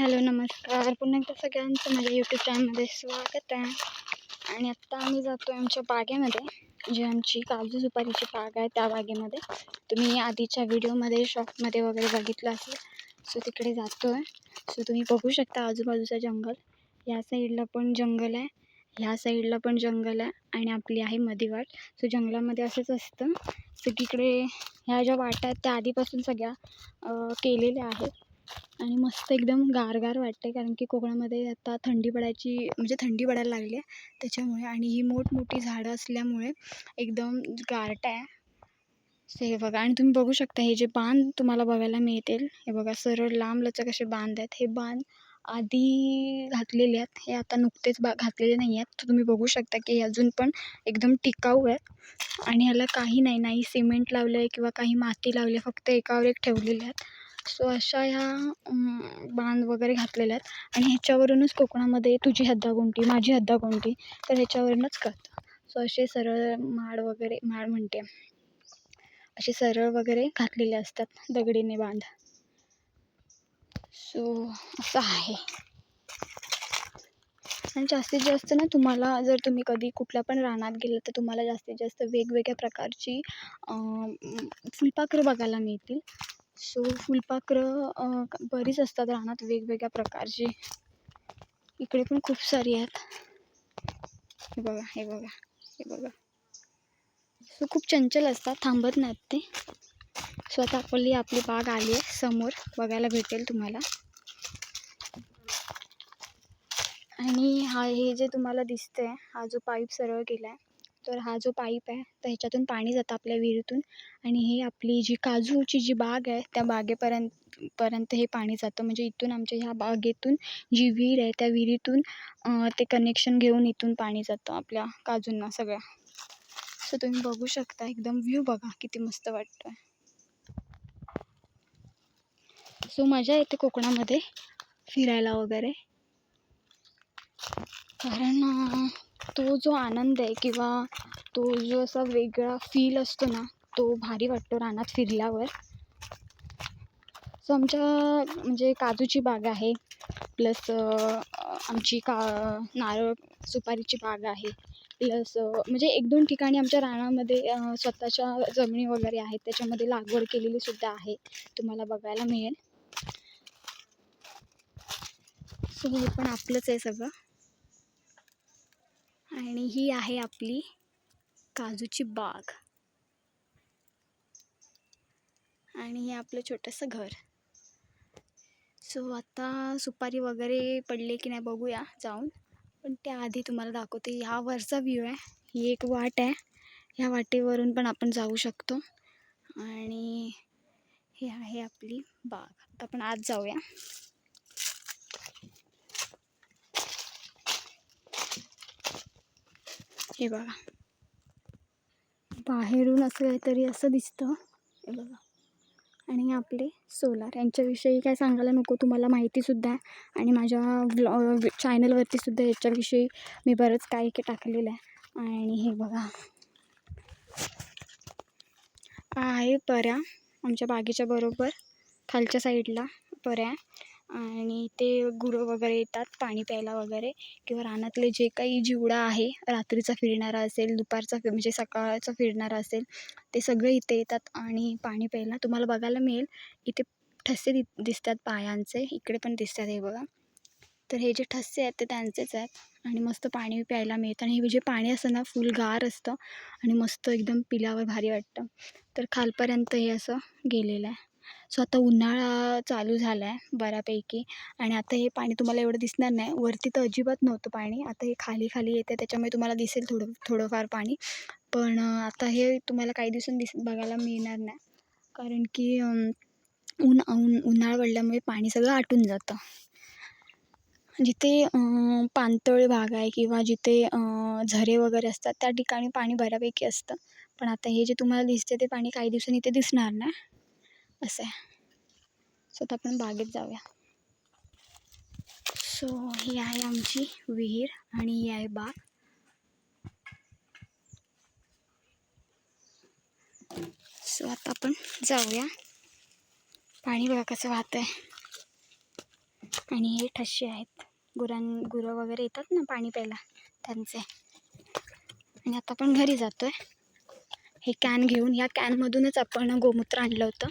Hello नमस्कार. पुन्हा एकदा सगळ्यांचं माझ्या यूट्यूब चॅनलमध्ये स्वागत आहे. आणि आत्ता आम्ही जातो आहे आमच्या बागेमध्ये जी आमची काजू सुपारीची बाग आहे त्या बागेमध्ये. तुम्ही आधीच्या व्हिडिओमध्ये शॉपमध्ये वगैरे बघितलं असेल सो तिकडे जातो आहे सो तुम्ही बघू शकता आजूबाजूचं जंगल. या साईडला पण जंगल आहे ह्या साईडला पण जंगल आहे आणि आपली आहे मधी वाट सो जंगलामध्ये असंच असतं. सगळीकडे ह्या ज्या वाटा आहेत त्या आधीपासून सगळ्या केलेल्या आहेत. आणि मस्त एकदम गारगार वाटते कारण की कोकणामध्ये आता थंडी पडायची म्हणजे थंडी पडायला लागली आहे त्याच्यामुळे. आणि ही मोठमोठी झाडं असल्यामुळे एकदम गारटा आहे. सो हे बघा. आणि तुम्ही बघू शकता हे जे बांध तुम्हाला बघायला मिळतील हे बघा सरळ लांबलचक असे बांध आहेत. हे बांध आधी घातलेले आहेत. हे आता नुकतेच बा घातलेले नाही आहेत. तर तुम्ही बघू शकता की हे अजून पण एकदम टिकाऊ आहेत. आणि ह्याला काही नाही नाही सिमेंट लावलं आहे किंवा काही माती लावली आहे. फक्त एकावर एक ठेवलेले आहेत. सो अशा ह्या बांध वगैरे घातलेल्या आहेत. आणि ह्याच्यावरूनच कोकणामध्ये तुझी हद्दा कोणती माझी हद्दा कोणती तर ह्याच्यावरूनच कळतं. सो असे सरळ माड वगैरे माड म्हणते. असे सरळ वगैरे घातलेले असतात दगडीने बांध. सो असं आहे. आणि जास्तीत जास्त ना तुम्हाला जर तुम्ही कधी कुठल्या पण रानात गेलं तर तुम्हाला जास्तीत जास्त वेगवेगळ्या प्रकारची फुलपाखरं बघायला मिळतील. सो फुलपाखरं बरीच असतात रानात वेगवेगळ्या प्रकारची. इकडे पण खूप सारी आहेत. हे बघा हे बघा हे बघा. सो खूप चंचल असतात थांबत नाहीत ते. सो आता आपली आपली बाग आली आहे समोर. बघायला भेटेल तुम्हाला. आणि हा हे जे तुम्हाला दिसतंय हा जो पाईप सरळ केला आहे तर हा जो पाईप आहे तर ह्याच्यातून पाणी जातं आपल्या विहिरीतून. आणि हे आपली जी काजूची जी बाग आहे त्या बागेपर्यंत पर्यंत हे पाणी जातं. म्हणजे इथून आमच्या ह्या बागेतून जी विहीर आहे त्या विहिरीतून ते कनेक्शन घेऊन इथून पाणी जातं आपल्या काजूंना सगळ्या सो तुम्ही बघू शकता एकदम व्ह्यू बघा किती मस्त वाटतोय. सो मजा येते कोकणामध्ये फिरायला वगैरे. कारण तो जो आनंद आहे किंवा तो जो असा वेगळा फील असतो ना तो भारी वाटतो रानात फिरल्यावर. सो आमच्या म्हणजे काजूची बाग आहे प्लस आमची का नारळ सुपारीची बाग आहे प्लस म्हणजे एक दोन ठिकाणी आमच्या रानामध्ये स्वतःच्या जमिनी वगैरे आहेत त्याच्यामध्ये लागवड केलेली सुद्धा आहे तुम्हाला बघायला मिळेल. सो हे पण आपलंच आहे सगळं. आणि ही आहे आपली काजूची बाग. आणि हे आपलं छोटंसं घर. सो आता सुपारी वगैरे पडले की नाही बघूया जाऊन. पण त्याआधी तुम्हाला दाखवते ह्या वरचा व्ह्यू आहे. ही एक वाट आहे. ह्या वाटेवरून पण आपण जाऊ शकतो. आणि हे आहे आपली बाग. आता आपण आज जाऊया. हे बघा. बाहेरून असं काहीतरी असं दिसतं. हे बघा. आणि आपले सोलार. यांच्याविषयी काय सांगायला नको तुम्हाला माहितीसुद्धा आहे आणि माझ्या व्लॉ चॅनलवरतीसुद्धा याच्याविषयी मी बरंच काही काही टाकलेलं आहे. आणि हे बघा. आहे पऱ्या आमच्या बागेच्या बरोबर. खालच्या साईडला पऱ्या आहे. आणि ते गुरं वगैरे येतात पाणी प्यायला वगैरे. किंवा रानातले जे काही जिवडा आहे रात्रीचा फिरणारा असेल दुपारचा म्हणजे सकाळचा फिरणारा असेल ते सगळे इथे येतात आणि पाणी प्यायला तुम्हाला बघायला मिळेल. इथे ठसे दि दिसतात पायांचे इकडे पण दिसतात हे बघा. तर हे जे ठसे आहेत ते त्यांचेच आहेत. आणि मस्त पाणी प्यायला मिळतं. आणि हे जे पाणी असतं ना फुल गार असतं. आणि मस्त एकदम पिल्यावर भारी वाटतं. तर खालपर्यंत हे असं गेलेलं आहे. सो आता उन्हाळा चालू झाला आहे बऱ्यापैकी आणि आता हे पाणी तुम्हाला एवढं दिसणार नाही. वरती तर अजिबात नव्हतं पाणी. आता हे खाली खाली येते त्याच्यामुळे तुम्हाला दिसेल थोडं थोडंफार पाणी. पण आता हे तुम्हाला काही दिवसांनी दिस बघायला मिळणार नाही. कारण की ऊन ऊन उन्हाळा पडल्यामुळे पाणी सगळं आटून जातं. जिथे पाणतळ पाणथळ भाग आहे किंवा जिथे झरे वगैरे असतात त्या ठिकाणी पाणी बऱ्यापैकी असतं. पण आता हे जे तुम्हाला दिसते ते पाणी काही दिवसांनी इथे दिसणार नाही. असं आहे. सो आता आपण बागेत जाऊया. सो ही आहे आमची विहीर आणि ही आहे बाग. सो आता आपण जाऊया. पाणी बघा कसं वाहत आहे. आणि हे ठसे आहेत. गुरां गुरं वगैरे येतात ना पाणी प्यायला त्यांचे. आणि आता आपण घरी जातो आहे हे कॅन घेऊन या कॅनमधूनच आपण गोमूत्र आणलं होतं.